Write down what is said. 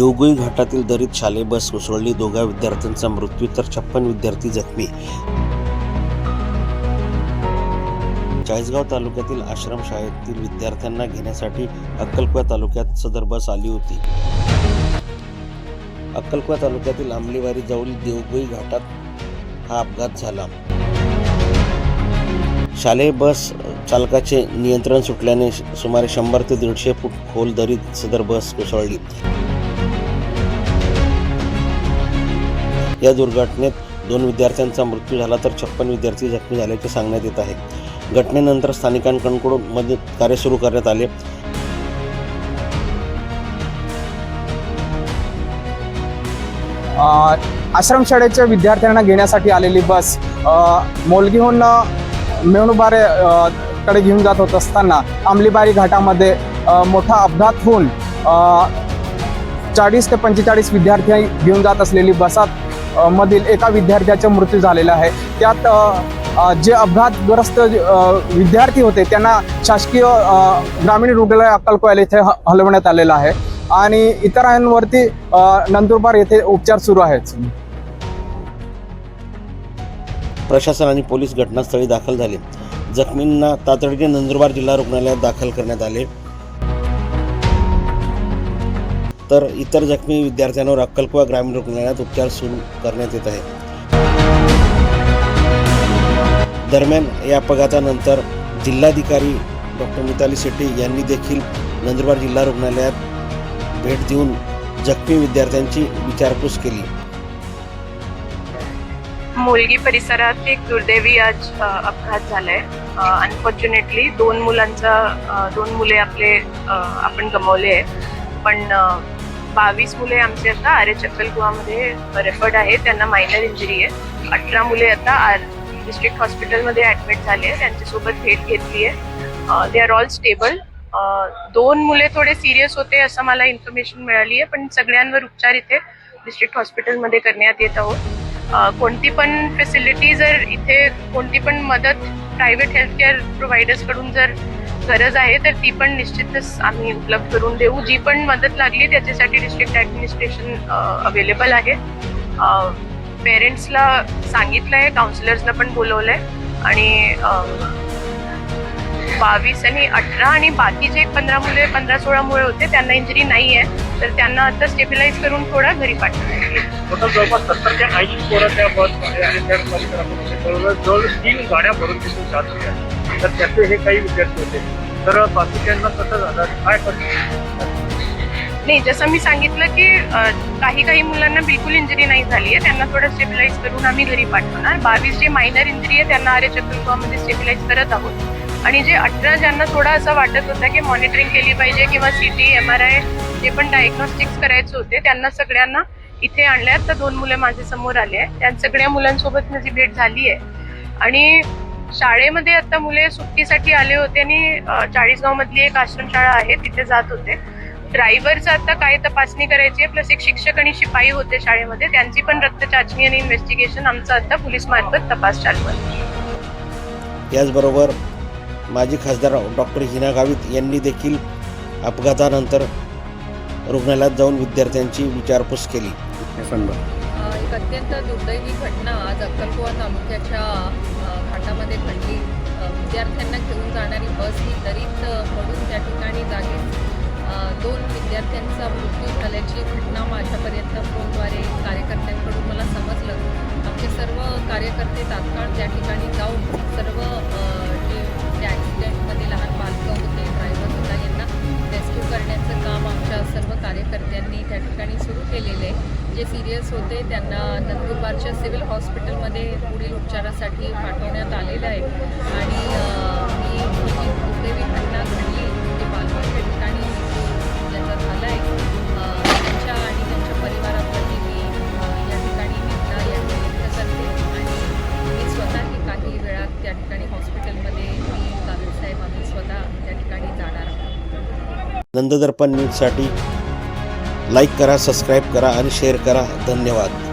देवगुई घाटातील दरीत शालेय बस कोसळली दोघा विद्यार्थ्यांचा मृत्यू तर छप्पन विद्यार्थी जखमी. चाळीसगाव तालुक्यातील आश्रमशाळेतील विद्यार्थ्यांना घेण्यासाठी अक्कलकुवा तालुक्यात सदर बस आली होती. अक्कलकुवा तालुक्यातील आंबलेवारी जवळील देवगुई घाटात हा अपघात झाला. शालेय बस चालकाचे नियंत्रण सुटल्याने सुमारे शंभर ते दीडशे फूट खोल दरीत सदर बस कोसळली या दुर्घटनेत दोन विद्यार्थ्यांचा मृत्यू झाला तर छप्पन विद्यार्थी जखमी झाल्याचे सांगण्यात येत आहे. घटनेनंतर स्थानिकांकडून मदत कार्य सुरू करण्यात आले. आश्रमशाळेच्या विद्यार्थ्यांना घेण्यासाठी आलेली बस मोलगीहून मेणुबारे कडे घेऊन जात होत असताना आंबलीबारी घाटामध्ये मोठा अपघात होऊन चाळीस ते पंचेचाळीस विद्यार्थी घेऊन जात असलेली बसात मधील एका विद्यार्थ्याचा मृत्यू झालेला आहे. त्यात जे अपघातग्रस्त विद्यार्थी होते त्यांना शासकीय ग्रामीण रुग्णालय अक्कलकोयल येथे ह- हलवण्यात आलेलं आहे. आणि इतरांवरती नंदुरबार येथे उपचार सुरू आहेत. प्रशासन आणि पोलीस घटनास्थळी दाखल झाले. जखमींना तातडीने नंदुरबार जिल्हा रुग्णालयात दाखल करण्यात आले. तर इतर जखमी विद्यार्थ्यांवर अक्कलकुवा ग्रामीण रुग्णालयात उपचार सुरू करण्यात येत आहे दरम्यान या अपघातानंतर जिल्हाधिकारी डॉक्टर मिताली शेट्टी यांनी देखील नंदुरबार जिल्हा रुग्णालयात भेट देऊन जखमी विद्यार्थ्यांची विचारपूस केली. मुलगी परिसरात एक दुर्दैवी आज अपघात झालाय. अनफॉर्च्युनेटली दोन मुलांचा दोन मुले आपले आपण गमावले आहे पण बावीस मुले आमचे आता आर एच एफ एल गोवामध्ये रेफर्ड आहे त्यांना मायनर इंजुरी आहे. अठरा मुले आता आर डिस्ट्रिक्ट हॉस्पिटलमध्ये ॲडमिट झाले आहे त्यांच्यासोबत भेट घेतली आहे. दे आर ऑल स्टेबल दोन मुले थोडे सिरियस होते असं मला इन्फॉर्मेशन मिळाली आहे पण सगळ्यांवर उपचार इथे डिस्ट्रिक्ट हॉस्पिटलमध्ये करण्यात येत आहोत. कोणती पण फॅसिलिटी जर इथे कोणती पण मदत प्रायव्हेट हेल्थकेअर प्रोव्हायडर्सकडून जर गरज आहे तर ती पण निश्चितच आम्ही उपलब्ध करून देऊ. जी पण मदत लागली त्याच्यासाठी डिस्ट्रिक्ट ॲडमिनिस्ट्रेशन अवेलेबल आहे. पेरेंट्सला सांगितलं आहे काउन्सिलर्सला पण बोलवलं आहे आणि बावीस आणि अठरा आणि बाकीचे पंधरा मुले पंधरा सोळा मुळे होते त्यांना इंजरी नाही आहे तर त्यांना आता स्टेबिलाईज करून थोडा घरी पाठवण्यात जवळपास सत्तर ते ऐंशी पोरं त्या बसमध्ये आणि त्या जवळ तीन गाड्या भरून तिथून जात होत्या. तर त्याचे हे काही विद्यार्थी होते. तर बाकीच्यांना कसं झालं? काय करतो नाही जसं मी सांगितलं की काही काही मुलांना बिलकुल इंजरी नाही झाली आहे. त्यांना थोडं स्टेबिलाईज करून आम्ही घरी पाठवणार. बावीस जे मायनर इंजरी आहे त्यांना आर्य चक्रुत्वामध्ये स्टेबिलाईज करत आहोत. आणि जे अठरा ज्यांना थोडा असं वाटत होतं की मॉनिटरिंग केली पाहिजे किंवा C T M R I जे पण डायग्नोस्टिक्स करायचे होते त्यांना सगळ्यांना इथे आणल्यात. तर दोन मुलं माझ्यासमोर आले आहेत. त्या सगळ्या मुलांसोबत माझी भेट झाली आहे. आणि शाळेमध्ये आता मुले सुट्टीसाठी आले होते आणि अ, चाळीसगावमधली एक आश्रमशाळा आहे तिथे जात होते. ड्रायव्हरचं आता काय तपासणी करायची आहे प्लस एक शिक्षक आणि शिपाई होते शाळेमध्ये त्यांची पण रक्त चाचणी आणि इन्व्हेस्टिगेशन आमचं आता पोलीस मार्फत तपास चालू आहे. याचबरोबर माजी खासदार डॉक्टर हिना गावित यांनी देखील अपघातानंतर रुग्णालयात जाऊन विद्यार्थ्यांची विचारपूस केली. एक अत्यंत दुर्दैवी घटना आज अक्कलकुवा तालुक्याच्या घाटामध्ये पडली विद्यार्थ्यांना घेऊन जाणारी बस ही दरीत पडून त्या ठिकाणी जागीच दोन विद्यार्थ्यांचा मृत्यू झाल्याची घटना माझ्यापर्यंत फोनद्वारे कार्यकर्त्यांकडून मला समजलं. आमचे सर्व कार्यकर्ते तात्काळ त्या ठिकाणी जाऊन सर्व जे त्या ॲक्सिडेंटमध्ये लहान बालकं होते ड्रायव्हर होता यांना रेस्क्यू करण्याचं काम आमच्या सर्व कार्यकर्त्यांनी त्या ठिकाणी सुरू केलेलं आहे. जे सिरियस होते त्यांना नंदुरबारच्या सिव्हिल हॉस्पिटलमध्ये पुढील उपचारासाठी पाठवण्यात आलेलं आहे. आणि मी जी दुर्दैवी घटना घडली म्हणजे जे बालवाच्या ठिकाणी ज्याचा झाला आहे त्यांच्या आणि त्यांच्या परिवाराप्रती मी या ठिकाणी वेदना या व्यक्त करते. आणि मी स्वतःही काही वेळात त्या ठिकाणी हॉस्पिटलमध्ये मी गावित आम्ही स्वतः त्या ठिकाणी जाणार आहोत. नंददर्पण न्यूजसाठी लाईक करा सबस्क्राईब करा आणि शेअर करा. धन्यवाद.